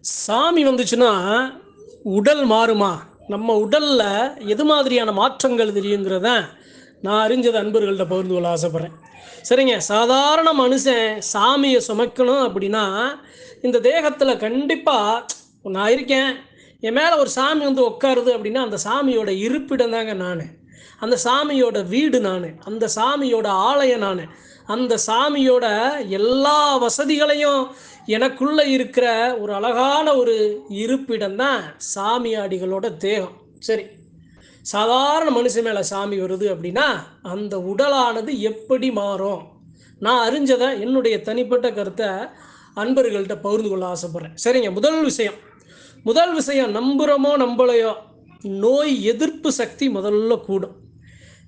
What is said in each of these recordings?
சாமி வந்துச்சுன்னா உடல் மாறுமா? நம்ம உடலில் எது மாதிரியான மாற்றங்கள் தெரியுங்கிறத நான் அறிஞ்சது அன்பர்கள்ட்ட பகிர்ந்து கொள்ள ஆசைப்பட்றேன். சரிங்க சாதாரண மனுஷன் சாமியை சுமக்கணும் அப்படின்னா இந்த தேகத்தில் கண்டிப்பாக நான் இருக்கேன் என் மேலே ஒரு சாமி வந்து உட்காருது அப்படின்னா அந்த சாமியோட இருப்பிடம் தாங்க நான். அந்த சாமியோட வீடு நான். அந்த சாமியோட ஆலயம் நான். அந்த சாமியோட எல்லா வசதிகளையும் எனக்குள்ள இருக்கிற ஒரு அழகான ஒரு இருப்பிடம் தான் சாமியாடிகளோட தேகம். சரி சாதாரண மனுஷன் மேலே சாமி வருது அப்படின்னா அந்த உடலானது எப்படி மாறும்? நான் அறிஞ்சதை என்னுடைய தனிப்பட்ட கருத்தை அன்பர்கள்ட்ட பகிர்ந்து கொள்ள ஆசைப்பட்றேன். சரிங்க முதல் விஷயம். முதல் விஷயம் நம்புகிறோமோ நம்பலையோ நோய் எதிர்ப்பு சக்தி முதல்ல கூடும்.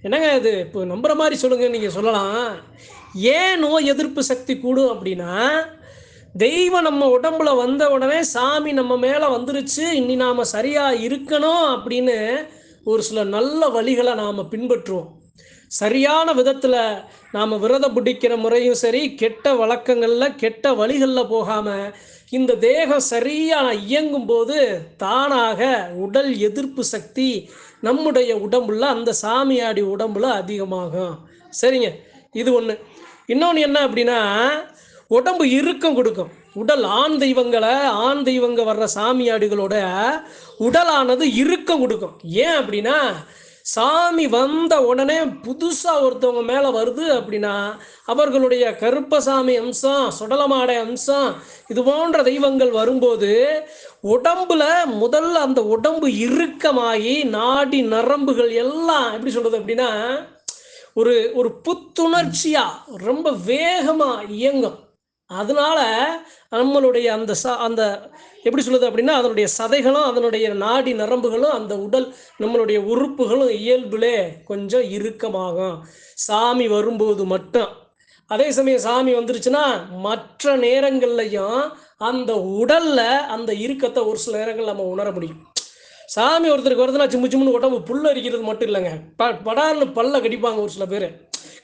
என்னங்க இது? இப்போ நம்புகிற மாதிரி சொல்லுங்க நீங்கள் சொல்லலாம். ஏன் நோய் எதிர்ப்பு சக்தி கூடும் அப்படின்னா தெய்வம் நம்ம உடம்புல வந்த உடனே சாமி நம்ம மேலே வந்துருச்சு இனி நாம் சரியாக இருக்கணும் அப்படின்னு ஒரு சில நல்ல வழிகளை நாம் பின்பற்றுவோம். சரியான விதத்தில் நாம் விரதம் பிடிக்கிற முறையும் சரி கெட்ட வழக்கங்களில் கெட்ட வழிகளில் போகாமல் இந்த தேகம் சரியாக இயங்கும் போது தானாக உடல் எதிர்ப்பு சக்தி நம்முடைய உடம்புல அந்த சாமியாடி உடம்புல அதிகமாகும். சரிங்க இது ஒன்று இன்னொன்று என்ன அப்படின்னா உடம்பு இறுக்கம் கொடுக்கும். உடல் ஆண் தெய்வங்களை ஆண் தெய்வங்க வர்ற சாமியாடிகளோட உடலானது இறுக்கம் கொடுக்கும். ஏன் அப்படின்னா சாமி வந்த உடனே புதுசாக ஒருத்தவங்க மேலே வருது அப்படின்னா அவர்களுடைய கருப்பசாமி அம்சம் சுடலமாடை அம்சம் இது போன்ற தெய்வங்கள் வரும்போது உடம்புல முதல்ல அந்த உடம்பு இறுக்கமாகி நாடி நரம்புகள் எல்லாம் எப்படி சொல்கிறது அப்படின்னா ஒரு ஒரு புத்துணர்ச்சியாக ரொம்ப வேகமாக இயங்கும். அதனால நம்மளுடைய அந்த ச அந்த எப்படி சொல்லுது அப்படின்னா அதனுடைய சதைகளும் அதனுடைய நாடி நரம்புகளும் அந்த உடல் நம்மளுடைய உறுப்புகளும் இயல்புலே கொஞ்சம் இறுக்கமாகும். சாமி வரும்போது மட்டும். அதே சமயம் சாமி வந்துருச்சுன்னா மற்ற நேரங்கள்லையும் அந்த உடல்ல அந்த இறுக்கத்தை ஒரு சில நேரங்கள் நம்ம உணர முடியும். சாமி ஒருத்தருக்கு வருதுன்னா சிம்மு சிம்முன்னு உடம்பு புல் அரிக்கிறது மட்டும் இல்லைங்க. ப படார்னு பல்ல கடிப்பாங்க ஒரு சில பேர்.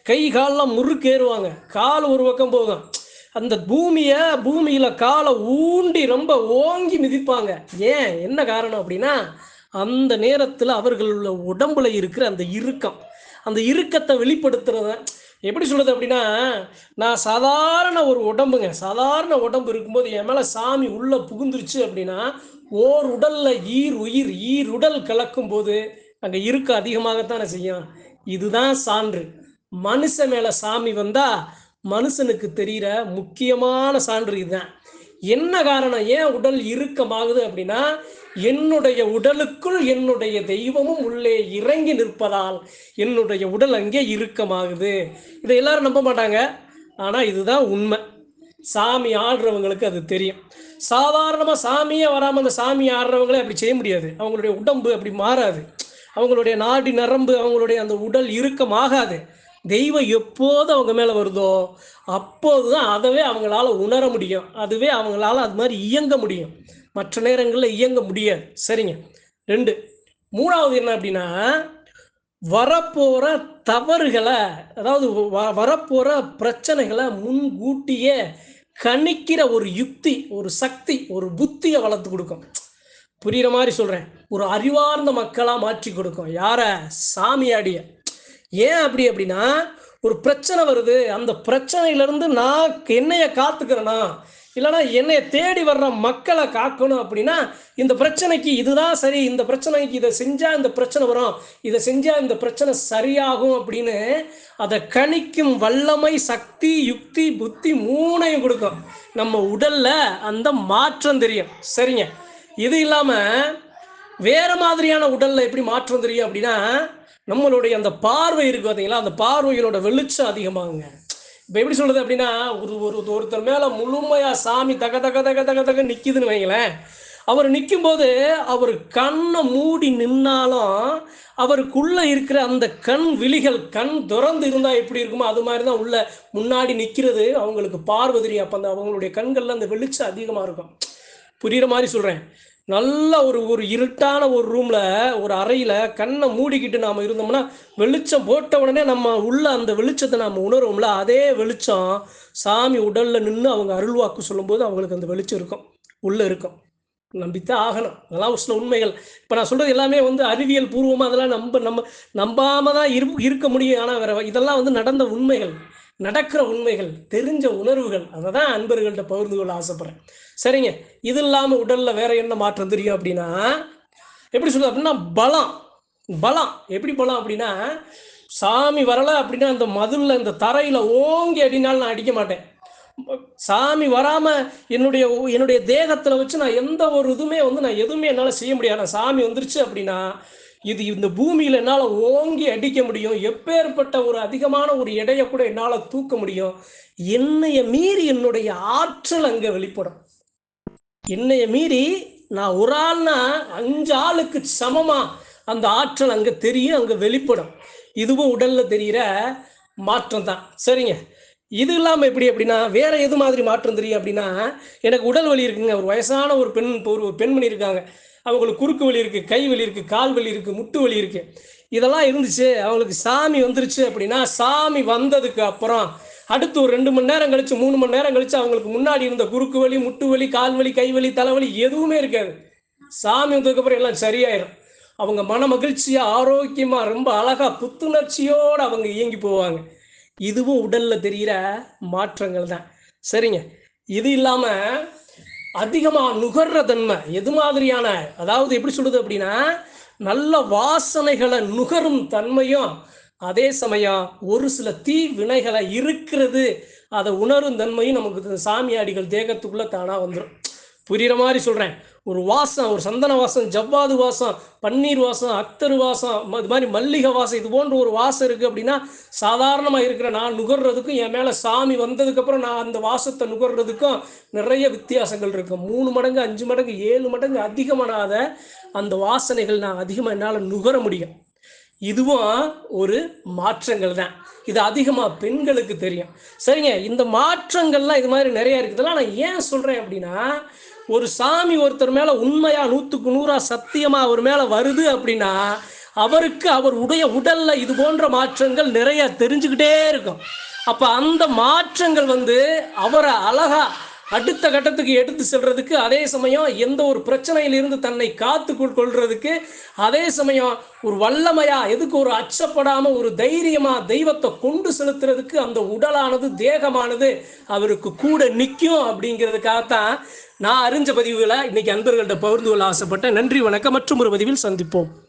கை காலெலாம் முறுக்கேறுவாங்க கால் ஒரு பக்கம் போகும். அந்த பூமியை பூமியில் காலை ஊண்டி ரொம்ப ஓங்கி மிதிப்பாங்க. ஏன்? என்ன காரணம் அப்படின்னா அந்த நேரத்தில் அவர்களுள்ள உடம்புல இருக்கிற அந்த இறுக்கம். அந்த இறுக்கத்தை வெளிப்படுத்துறத எப்படி சொல்கிறது அப்படின்னா நான் சாதாரண ஒரு உடம்புங்க. சாதாரண உடம்பு இருக்கும்போது என் மேலே சாமி உள்ளே புகுந்துருச்சு அப்படின்னா ஓர் உடலில் ஈர் உயிர் ஈர் உடல் கலக்கும் போது அங்கே இருக்க அதிகமாகத்தானே செய்யும். இதுதான் சான்று. மனுஷன் மேலே சாமி வந்தால் மனுஷனுக்கு தெரிகிற முக்கியமான சான்று இதுதான். என்ன காரணம்? ஏன் உடல் இறுக்கமாகுது அப்படின்னா என்னுடைய உடலுக்குள் என்னுடைய தெய்வமும் உள்ளே இறங்கி நிற்பதால் என்னுடைய உடல் அங்கே இறுக்கமாகுது. இதை எல்லாரும் நம்ப மாட்டாங்க. ஆனால் இதுதான் உண்மை. சாமி ஆடுறவங்களுக்கு அது தெரியும். சாதாரணமாக சாமியே வராமல் அந்த சாமி ஆடுறவங்களே அப்படி செய்ய முடியாது. அவங்களுடைய உடம்பு அப்படி மாறாது. அவங்களுடைய நாடி நரம்பு அவங்களுடைய அந்த உடல் இறுக்கமாகாது. தெய்வம் எப்போது அவங்க மேலே வருதோ அப்போது தான் அதவே அவங்களால உணர முடியும். அதுவே அவங்களால அது மாதிரி இயங்க முடியும். மற்ற நேரங்களில் இயங்க முடியாது. சரிங்க. ரெண்டு. மூணாவது என்ன அப்படின்னா வரப்போகிற தவறுகளை அதாவது வ வரப்போகிற பிரச்சனைகளை முன்கூட்டியே கணிக்கிற ஒரு யுக்தி ஒரு சக்தி ஒரு புத்தியை வளர்த்து கொடுக்கும். புரிகிற மாதிரி சொல்கிறேன் ஒரு அறிவார்ந்த மக்களாக மாற்றி கொடுக்கும். யாரை? சாமியாடிய. ஏன் அப்படி அப்படின்னா ஒரு பிரச்சனை வருது. அந்த பிரச்சனையிலேருந்து நான் என்னைய காத்துக்கிறேனா? இல்லைனா என்னைய தேடி வர்ற மக்களை காக்கணும் அப்படின்னா இந்த பிரச்சனைக்கு இதுதான் சரி இந்த பிரச்சனைக்கு இதை செஞ்சால் இந்த பிரச்சனை வரும் இதை செஞ்சால் இந்த பிரச்சனை சரியாகும் அப்படின்னு அதை கணிக்கும் வல்லமை சக்தி யுக்தி புத்தி மூணையும் கொடுக்கும். நம்ம உடலில் அந்த மாற்றம் தெரியும். சரிங்க. இது இல்லாமல் வேறு மாதிரியான உடலில் எப்படி மாற்றம் தெரியும் அப்படின்னா நம்மளுடைய அந்த பார்வை இருக்கு பார்த்தீங்களா அந்த பார்வைகளோட வெளிச்சம் அதிகமாகுங்க. இப்போ எப்படி சொல்றது அப்படின்னா ஒரு ஒரு ஒருத்தர் மேலே முழுமையாக சாமி தக தக தக தக தக நிற்கிதுன்னு வைங்களேன். அவர் நிற்கும்போது அவர் கண்ணை மூடி நின்னாலும் அவருக்குள்ள இருக்கிற அந்த கண் விழிகள் கண் திறந்து இருந்தால் எப்படி இருக்குமோ அது மாதிரி தான் உள்ள முன்னாடி நிற்கிறது அவங்களுக்கு பார்வை தெரியும் அப்போ அந்த அவங்களுடைய கண்களில் அந்த வெளிச்சம் அதிகமாக இருக்கும். புரிகிற மாதிரி சொல்கிறேன் நல்ல ஒரு ஒரு இருட்டான ஒரு ரூமில் ஒரு அறையில் கண்ணை மூடிக்கிட்டு நாம் இருந்தோம்னா வெளிச்சம் போட்ட உடனே நம்ம உள்ள அந்த வெளிச்சத்தை நாம் உணர்வோம்ல அதே வெளிச்சம் சாமி உடலில் நின்று அவங்க அருள்வாக்கு சொல்லும்போது அவங்களுக்கு அந்த வெளிச்சம் இருக்கும் உள்ளே இருக்கும். நம்பித்தான் ஆகணும். அதெல்லாம் ஒரு சில உண்மைகள். இப்போ நான் சொல்கிறது எல்லாமே வந்து அறிவியல் பூர்வமாக அதெல்லாம் நம்ப நம்ம நம்பாமல் தான் இரு இருக்க முடியும். ஆனால் வேற இதெல்லாம் வந்து நடந்த உண்மைகள். நடக்கிற உண்மைகள் தெரிஞ்ச உணர்வுகள் அதை தான் அன்பர்கள்ட்ட பகிர்ந்து கொள்ள ஆசைப்பட்றேன். சரிங்க. இது இல்லாமல் உடலில் வேற என்ன மாற்றம் தெரியும் அப்படின்னா எப்படி சொல்லுது அப்படின்னா பலம். பலம். எப்படி பலம் அப்படின்னா சாமி வரலை அப்படின்னா அந்த மதுளில் இந்த தரையில் ஓங்கி அடினாலும் நான் அடிக்க மாட்டேன். சாமி வராமல் என்னுடைய என்னுடைய தேகத்தில் வச்சு நான் எந்த ஒரு இதுவுமே வந்து நான் எதுவுமே என்னால் செய்ய முடியாது. சாமி வந்துருச்சு அப்படின்னா இது இந்த பூமியில் என்னால் ஓங்கி அடிக்க முடியும். எப்பேற்பட்ட ஒரு அதிகமான ஒரு எடையை கூட என்னால் தூக்க முடியும். என்னைய மீறி என்னுடைய ஆற்றல் அங்கே வெளிப்படும். என்னைய மீறி நான் ஒரு ஆள்னா அஞ்சு ஆளுக்கு சமமாக அந்த ஆற்றல் அங்கே தெரியும் அங்கே வெளிப்படும். இதுவும் உடலில் தெரிகிற மாற்றம் தான் சரிங்க. இது இல்லாமல் எப்படி அப்படின்னா வேற எது மாதிரி மாற்றம் தெரியும் அப்படின்னா எனக்கு உடல் வலி இருக்குங்க. ஒரு வயசான ஒரு பெண் ஒரு பெண்மணி இருக்காங்க. அவங்களுக்கு குறுக்கு வலி இருக்குது கை வலி இருக்குது கால் வலி இருக்குது முட்டு வலி இருக்குது இதெல்லாம் இருந்துச்சு அவங்களுக்கு சாமி வந்துருச்சு அப்படின்னா சாமி வந்ததுக்கு அப்புறம் அடுத்து ஒரு ரெண்டு மணி நேரம் கழிச்சு மூணு மணி நேரம் கழிச்சு அவங்களுக்கு முன்னாடி இருந்த குறுக்கு வலி முட்டு வலி கால் வலி கை வலி தலைவலி எதுவுமே இருக்காது. சாமி வந்ததுக்கு அப்புறம் எல்லாம் சரியாயிடும் அவங்க மன மகிழ்ச்சியாக ஆரோக்கியமாக ரொம்ப அழகாக புத்துணர்ச்சியோடு அவங்க இயங்கி போவாங்க. இதுவும் உடல்ல தெரிகிற மாற்றங்கள் தான். சரிங்க. இது இல்லாம அதிகமா நுகர்ற தன்மை எது மாதிரியான அதாவது எப்படி சொல்றது அப்படின்னா நல்ல வாசனைகளை நுகரும் தன்மையும் அதே சமயம் ஒரு சில தீ வினைகளை இருக்கிறது அதை உணரும் தன்மையும் நமக்கு சாமியாடிகள் தேகத்துக்குள்ள தானா வந்துடும் புரிகிற மாதிரி சொல்கிறேன் ஒரு வாசம் ஒரு சந்தன வாசம் ஜவ்வாது வாசம் பன்னீர் வாசம் அத்தர் வாசம் இது மாதிரி மல்லிகை வாசம் இது போன்ற ஒரு வாசம் இருக்குது அப்படின்னா சாதாரணமாக இருக்கிற நான் நுகர்றதுக்கும் என் மேலே சாமி வந்ததுக்கப்புறம் நான் அந்த வாசத்தை நுகர்றதுக்கும் நிறைய வித்தியாசங்கள் இருக்குது மூணு மடங்கு அஞ்சு மடங்கு ஏழு மடங்கு அதிகமானாத அந்த வாசனைகள் நான் அதிகமாக என்னால் நுகர முடியும். இதுவும் ஒரு மாற்றங்கள் தான். இது அதிகமாக பெண்களுக்கு தெரியும். சரிங்க இந்த மாற்றங்கள்லாம் இது மாதிரி நிறைய இருக்குதுல்ல நான் ஏன் சொல்கிறேன் அப்படின்னா ஒரு சாமி ஒருத்தர் மேல உண்மையா நூத்துக்கு நூறா சத்தியமா அவர் மேல வருது அப்படின்னா அவருக்கு அவர் உடைய உடல்ல இது போன்ற மாற்றங்கள் நிறைய தெரிஞ்சுக்கிட்டே இருக்கும். அப்ப அந்த மாற்றங்கள் வந்து அவரை அழகா அடுத்த கட்டத்துக்கு எடுத்து செல்றதுக்கு அதே சமயம் எந்த ஒரு பிரச்சனையிலிருந்து தன்னை காத்து கொள்றதுக்கு அதே சமயம் ஒரு வல்லமையா எதுக்கு ஒரு அச்சப்படாம ஒரு தைரியமா தெய்வத்தை கொண்டு செலுத்துறதுக்கு அந்த உடலானது தேகமானது அவருக்கு கூட நிற்கும் அப்படிங்கிறதுக்காகத்தான் நான் அறிஞ்ச பதிவுகளை இன்னைக்கு அன்பர்கள்ட்ட பகிர்ந்து கொள்ள ஆசைப்பட்டேன். நன்றி வணக்கம். மற்றும் ஒரு பதிவில் சந்திப்போம்.